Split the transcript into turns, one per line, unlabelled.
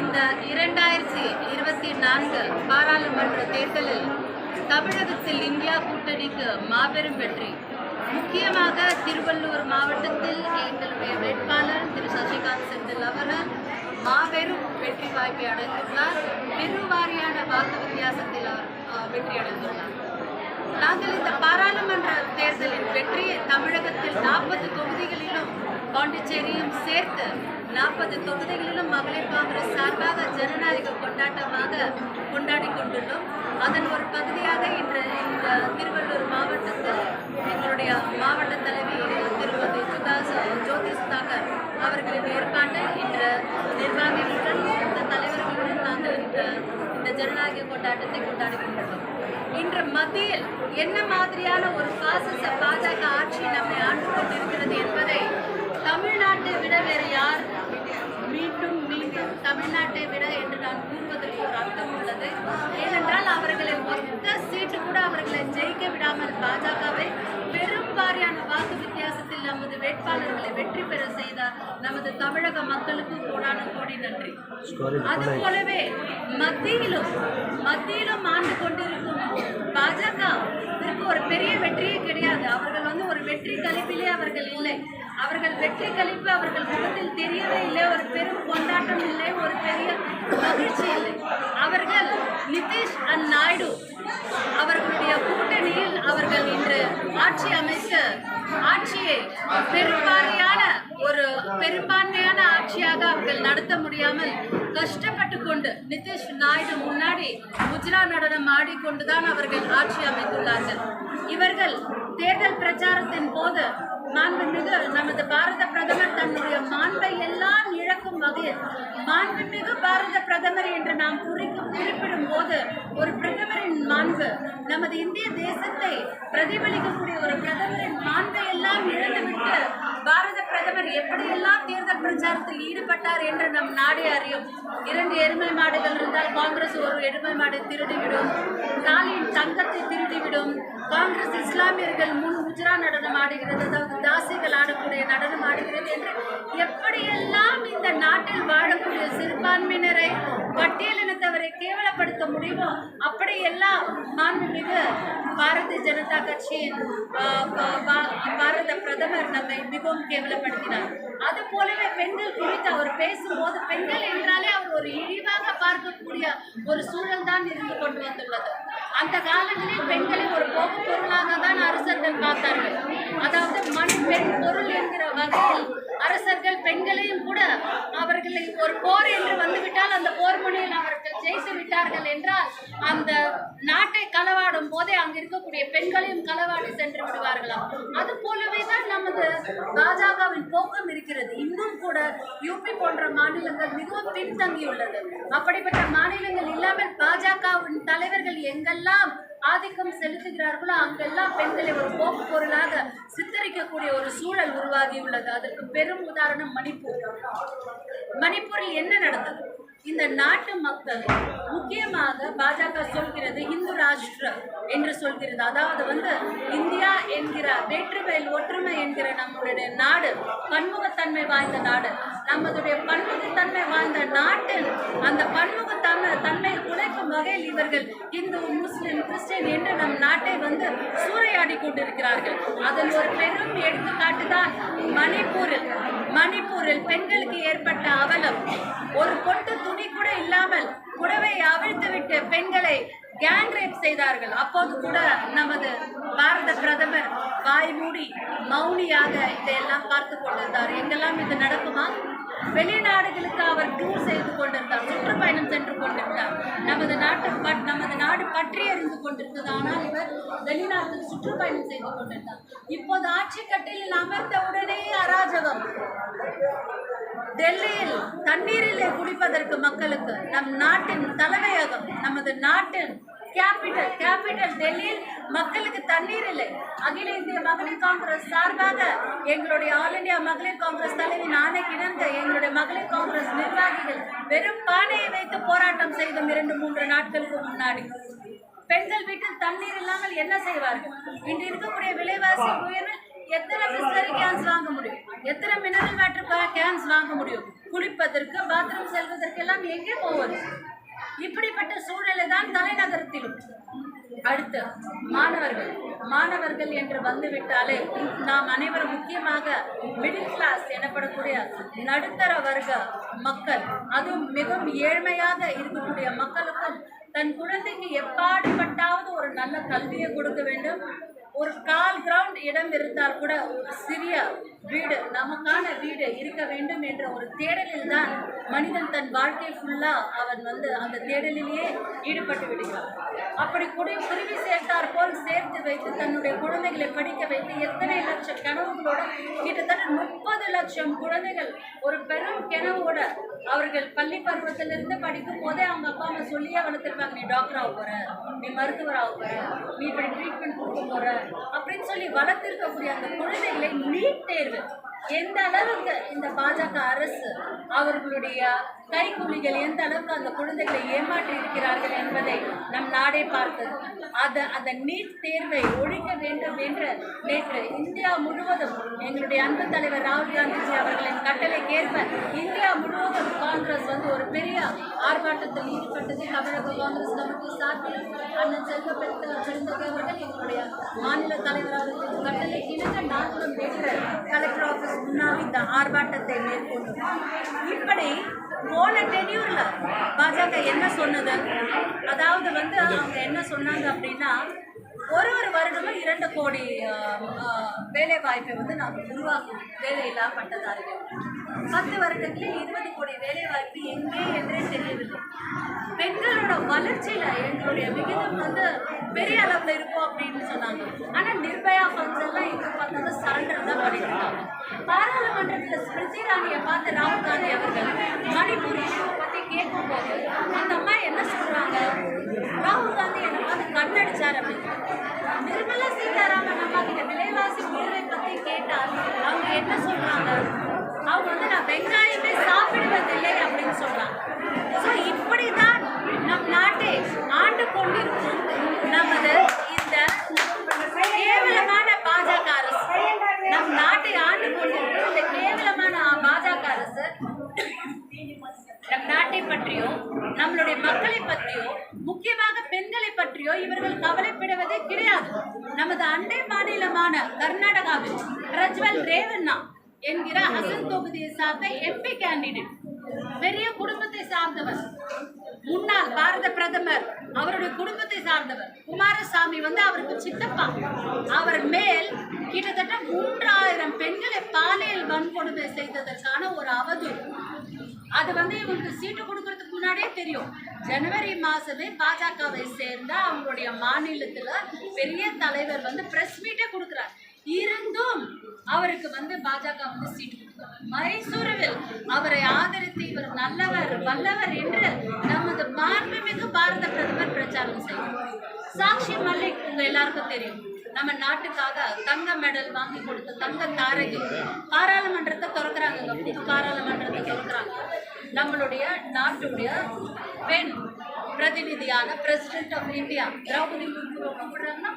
இந்த இரண்டாயிரத்தி இருபத்தி நான்கு பாராளுமன்ற தேர்தலில் தமிழகத்தில் இந்தியா கூட்டணிக்கு மாபெரும் வெற்றி. முக்கியமாக திருவள்ளூர் மாவட்டத்தில் எங்களுடைய வேட்பாளர் திரு சசிகாந்த் செந்தில் அவர்கள் மாபெரும் வெற்றி வாய்ப்பை அடைந்துள்ளார். பெருவாரியான வாக்கு வித்தியாசத்தில் அவர் வெற்றி அடைந்துள்ளார். நாங்கள் இந்த பாராளுமன்ற தேர்தலின் வெற்றியை தமிழகத்தில் நாற்பது தொகுதிகளிலும் பாண்டிச்சேரியும் சேர்த்து நாற்பது தொகுதிகளிலும் மகளிர் காங்கிரஸ் சார்பாக ஜனநாயக கொண்டாட்டமாக கொண்டாடி கொண்டுள்ளோம். அதன் ஒரு பகுதியாக இன்று இந்த திருவள்ளூர் மாவட்டத்தில் எங்களுடைய மாவட்ட தலைவி திருமதி சுதாஸ் ஜோதி சுதாகர் அவர்களின் ஏற்பாட்டில் இன்று நிர்வாகிகளுடன் இந்த தலைவர்களுடன் நாங்கள் இன்று இந்த ஜனநாயக கொண்டாட்டத்தை கொண்டாடி கொண்டுள்ளோம் இன்று மத்தியில் என்ன மாதிரியான ஒரு பாசிச பாஜக ஆட்சி நம்மை ஆண்டு கொண்டிருக்கிறது என்பதை தமிழ்நாட்டை விட வேறு யார் மீண்டும் மீண்டும் தமிழ்நாட்டை விட என்று நான் கூறுவதற்கு ஒரு அர்த்தம் உள்ளது. ஏனென்றால் அவர்களை ஒத்த சீட்டு கூட அவர்களை ஜெயிக்க விடாமல் பாஜகவை பெரும் வாரியான வாக்கு வித்தியாசத்தில் நமது வேட்பாளர்களை வெற்றி பெற செய்த நமது தமிழக மக்களுக்கு கோடான கோடி நன்றி. அது போலவே மத்தியிலும் மத்தியிலும் ஆண்டு கொண்டிருக்கும் பாஜக ஒரு பெரிய வெற்றியே கிடையாது. அவர்கள் வந்து ஒரு வெற்றி கழிப்பிலே அவர்கள் இல்லை. அவர்கள் வெற்றி கழிப்பு அவர்கள் முகத்தில் தெரியவே இல்லை ஒரு பெரும் கொண்டாட்டம் இல்லை ஒரு பெரிய மகிழ்ச்சி இல்லை. அவர்கள் நிதிஷ் அண்ட் நாயுடு அவர்களுடைய கூட்டணியில் அவர்கள் இன்று ஆட்சி அமைத்து ஆட்சியை பெரும்பான்மையான ஒரு பெரும்பான்மையான ஆட்சியாக அவர்கள் நடத்த முடியாமல் கஷ்டப்பட்டு கொண்டு நிதிஷ் நாயுடு முன்னாடி குஜரா நடனம் ஆடிக்கொண்டுதான் அவர்கள் ஆட்சி அமைத்துள்ளார்கள். இவர்கள் பிரச்சாரத்தின் போது மாண்புமிகு நமது பாரத பிரதமர் தன்னுடைய மாண்பை எல்லாம் இழக்கும் வகையில் மாண்புமிகு பாரத பிரதமர் என்று நாம் குறிக்கும் குறிப்பிடும் போது ஒரு பிரதமரின் மாண்பு நமது இந்திய தேசத்தை பிரதிபலிக்கக்கூடிய ஒரு பிரதமரின் மாண்பை எப்படியெல்லாம் தேர்தல் பிரச்சாரத்தில் ஈடுபட்டார் என்று நம் நாடே அறியும். இரண்டு எருமை மாடுகள் இருந்தால் காங்கிரஸ் ஒரு எருமை மாடு திருடிவிடும். நாளின் தங்கத்தை திருடிவிடும். காங்கிரஸ் இஸ்லாமியர்கள் முன் உஜ்ரா நடனம் ஆடுகிறது. அதாவது தாசிகள் ஆடக்கூடிய நடனம் ஆடுகிறது என்று எப்படியெல்லாம் இந்த நாட்டில் வாழக்கூடிய சிறுபான்மையினரை பட்டியலினத்தவரை முடியுமோ அப்படியெல்லாம் மாண்புமிகு பாரதிய ஜனதா கட்சியின் பா- பா- பாரத பிரதமர் நம்மை மிகவும் கேவலப்படுத்தினார். அது போலவே பெண்கள் குறித்து அவர் பேசும்போது பெண்கள் என்றாலே அவர் ஒரு இழிவாக பார்க்கக்கூடிய ஒரு சூழல் தான் இருந்து கொண்டு வந்துள்ளது. அந்த காலங்களில் பெண்களை ஒரு போக்கு பொருளாக தான் அரசர்கள் பார்த்தார்கள். அதாவது மண் பெண் பொருள் என்கிற வகையில் அரசர்கள் பெண்களையும் கூட அவர்களை ஒரு போர் என்று வந்துவிட்டால் அந்த போர் முனையில் அவர்கள் ஜெயித்து விட்டார்கள் என்றால் அந்த நாட்டை களவாடும் போதே அங்கு இருக்கக்கூடிய பெண்களையும் களவாடி சென்று விடுவார்களாம். அது போலவே தான் நமது பாஜகவின் போக்கம் இருக்கிறது. இன்னும் கூட யூபி போன்ற மாநிலங்கள் மிகவும் பின்தங்கியுள்ளது. அப்படிப்பட்ட மாநிலங்கள் இல்லாமல் பாஜகவின் தலைவர்கள் எங்கெல்லாம் ஆதிக்கம் செலுத்துகிறார்களோ அங்கெல்லாம் பெண்களை ஒரு போக்கு பொருளாக சித்தரிக்கக்கூடிய ஒரு சூழல் உருவாகியுள்ளது. அதற்கு பெரும் உதாரணம் மணிப்பூர். மணிப்பூரில் என்ன நடந்தது? இந்த நாட்டு மக்கள் முக்கியமாக பாஜக சொல்கிறது இந்து ராஷ்டிர என்று சொல்கிறது. அதாவது வந்து இந்தியா என்கிற வேற்றுமையில் ஒற்றுமை என்கிற நம்மளுடைய நாடு பன்முகத்தன்மை வாய்ந்த நாடு. நம்மளுடைய பன்முகத்தன்மை வாய்ந்த நாட்டில் அந்த பன்முக வகையில் இவர்கள் இந்து முஸ்லிம் கிறிஸ்டின் என்று நம் நாட்டை வந்து சூறையாடி கொண்டிருக்கிறார்கள். அதன் ஒரு பெரும் எடுத்துக்காட்டு தான் மணிப்பூரில். மணிப்பூரில் பெண்களுக்கு ஏற்பட்ட அவலம். ஒரு பொட்டு துணி கூட இல்லாமல் புடவை அவிழ்த்துவிட்டு பெண்களை கேங் ரேப் செய்தார்கள். அப்போது கூட நமது பாரத பிரதமர் வாய் மூடி மௌனியாக இதையெல்லாம் பார்த்து கொண்டிருந்தார். எங்கெல்லாம் இது நடக்குமா? வெளிநாடுகளுக்கு அவர் டூர் செய்து கொண்டிருந்தார். சுற்றுப்பயணம் சென்று கொண்டிருந்தார். நமது நாட்டு பட் நமது நாடு பற்றி அறிந்து கொண்டிருந்தது. ஆனால் இவர் வெளிநாட்டுக்கு சுற்றுப்பயணம் செய்து கொண்டிருந்தார். இப்போது ஆட்சி கட்டில் அமர்ந்த உடனே அராஜகம். டெல்லியில் தண்ணீரிலே குடிப்பதற்கு மக்களுக்கு நம் நாட்டின் தலைமையகம் நமது நாட்டின் கேபிட்டல் கேபிட்டல் டெல்லியில் மக்களுக்கு தண்ணீர் இல்லை அகில இந்திய மகளிர் காங்கிரஸ் சார்பாக எங்களுடைய ஆல் இந்தியா மகளிர் காங்கிரஸ் தலைவி நானே இணங்க எங்களுடைய மகளிர் காங்கிரஸ் நிர்வாகிகள் வெறும் பானையை வைத்து போராட்டம் செய்தோம் இரண்டு மூன்று நாட்களுக்கு முன்னாடி. பெண்கள் வீட்டில் தண்ணீர் இல்லாமல் என்ன செய்வார்கள்? இன்று இருக்கக்கூடிய விலைவாசி உயர்வில்
எத்தனை பிஸ்லரி கேன்ஸ் வாங்க முடியும்? எத்தனை மினரல் வாட்டர் கேன்ஸ் வாங்க முடியும்? குளிப்பதற்கு பாத்ரூம் செல்வதற்கு எல்லாம் எங்கே போவது? இப்படிப்பட்ட சூழ்நிலை தான் தலைநகரத்திலும். அடுத்து மாணவர்கள். மாணவர்கள் என்று வந்துவிட்டாலே நாம் அனைவரும் முக்கியமாக மிடில் கிளாஸ் எனப்படக்கூடிய நடுத்தர வர்க்க மக்கள் அதுவும் மிகவும் ஏழ்மையாக இருக்கக்கூடிய மக்களுக்கும் தன் குழந்தைக்கு எப்பாடுபட்டாவது ஒரு நல்ல கல்வியை கொடுக்க வேண்டும். ஒரு கால் இடம் இருந்தால் கூட ஒரு சிறிய வீடு நமக்கான வீடு இருக்க வேண்டும் என்ற ஒரு தேடலில் தான் மனிதன் தன் வாழ்க்கை ஃபுல்லாக அவன் வந்து அந்த தேடலிலேயே ஈடுபட்டு விடுகிறான். அப்படி குடி குருவி சேர்த்தார் போல் சேர்த்து வைத்து தன்னுடைய குழந்தைகளை படிக்க வைத்து எத்தனை லட்சம் கனவுகளோட கிட்டத்தட்ட முப்பது லட்சம் குழந்தைகள் ஒரு பெரும் கனவோட அவர்கள் பள்ளி பருவத்திலிருந்து படிக்கும் போதே அவங்க அப்பா அம்மா சொல்லியே வளர்த்துருப்பாங்க நீ டாக்டர் ஆக போற நீ மருத்துவர் ஆக போற நீ இப்படி ட்ரீட்மெண்ட் கொடுக்க போற அப்படின்னு சொல்லி வளர்த்திருக்கக்கூடிய அந்த குழந்தைகளை நீட் தேர்வு எந்த அளவுக்கு இந்த பாஜக அரசு அவர்களுடைய கைகூலிகள் எந்த அளவுக்கு அந்த குழந்தைகளை ஏமாற்றி இருக்கிறார்கள் என்பதை நம் நாடே பார்த்தது அதை அந்த நீட் தேர்வை ஒழிக்க வேண்டும் என்று நேற்று இந்தியா முழுவதும் எங்களுடைய அன்பு தலைவர் ராகுல் காந்திஜி அவர்கள் கட்டளைக்கு ஏற்ப இந்தியா முழுவதும் காங்கிரஸ் வந்து ஒரு பெரிய ஆர்ப்பாட்டத்தில் ஈடுபட்டது. தமிழக காங்கிரஸ் கமிட்டி சார்பில் அண்ணன் செல்வ பெருந்தகை அவர்கள் எங்களுடைய மாநில தலைவராக கட்டளை இணங்க நாங்களும் நேற்று கலெக்டர் ஆஃபீஸ் முன்னால் இந்த ஆர்ப்பாட்டத்தை மேற்கொண்டோம். இப்படி போன டென்யூர்ல பாஜக என்ன சொன்னது? அதாவது வந்து அவங்க என்ன சொன்னாங்க அப்படின்னா ஒரு ஒரு வருடமும் இரண்டு கோடி வேலை வாய்ப்பை வந்து நாம் உருவாக்கும் வேலையில்லா பட்டதாரிகள். பத்து வருடங்களில் இருபது கோடி வேலை வாய்ப்பு எங்கே என்றே தெரியவில்லை. பெண்களோட வளர்ச்சியில் எங்களுடைய விகிதம் வந்து பெரிய அளவில் இருக்கும் அப்படின்னு சொன்னாங்க. ஆனால் நிர்பயா ஃபண்ட்ஸ் எல்லாம் பார்த்தா பார்த்தாலும் சரண்டர் தான் பண்ணியிருக்காங்க பாராளுமன்றத்தில் ஸ்மிருதி ராணியை பார்த்து ராகுல் காந்தி அவர்கள் மணிப்பூர் இஷ்யூவை பத்தி கேட்கும்போது அந்த அம்மா என்ன சொல்றாங்க ராகுல் காந்தி என்னை பார்த்து கண்ணடிச்சார் அப்படின்னு நிர்மலா சீதாராமன் அம்மா கிட்ட விலைவாசி உயர்வை பத்தி கேட்டால் அவங்க என்ன சொல்றாங்க? அவங்க வந்து நான் வெங்காயமே சாப்பிடுவதில்லை அப்படின்னு சொல்றாங்க ஸோ இப்படிதான் நம் நாட்டை ஆண்டு கொண்டிருக்கும் நமது இந்த கேவலமான பாஜக அரசு நம் நாட்டை ஆண்டு கொண்டிருக்கும் இந்த கேவலமான பாஜக அரசு நம் நாட்டை பற்றியோ நம்மளுடைய மக்களை பற்றியோ முக்கியமாக பெண்களை பற்றியோ இவர்கள் கவலைப்படுவதே கிடையாது. நமது அண்டை மாநிலமான கர்நாடகாவில் பிரஜ்வல் ரேவண்ணா என்கிற அசன் தொகுதியை சார்ந்த எம்பி கேண்டிடேட் பெரிய குடும்பத்தை சார்ந்தவர். முன்னாள் பாரத பிரதமர் அவருடைய குடும்பத்தை சார்ந்தவர் குமாரசாமி வந்து அவருக்கு சித்தப்பா. அவர் மேல் கிட்டத்தட்ட மூன்றாயிரம் பெண்களை பாலியல் வன்கொடுமை செய்ததற்கான ஒரு அவதூறு. அது வந்து இவங்களுக்கு சீட்டு கொடுக்கறதுக்கு முன்னாடியே தெரியும். ஜனவரி மாசமே பாஜகவை சேர்ந்த அவங்களுடைய மாநிலத்துல பெரிய தலைவர் வந்து பிரஸ் மீட்டே கொடுக்குறார். இருந்தும் அவருக்கு வந்து பாஜக வந்து சீட்டு மைசூருவில் அவரை ஆதரித்து இவர் நல்லவர் வல்லவர் என்று நமது மாண்புமிகு பாரத பிரதமர் பிரச்சாரம் செய்கிறார். சாக்ஷி மல்லிக் உங்க எல்லாருக்கும் தெரியும். நம்ம நாட்டுக்காக தங்க மெடல் வாங்கி கொடுத்த தங்க தாரகி. பாராளுமன்றத்தை திறக்கிறாங்க புது பாராளுமன்றத்தை திறக்கிறாங்க. நம்மளுடைய நாட்டுடைய பெண் பிரதிநிதியான president of India Droupadi Murmu கூப்பிடுறாங்கன்னா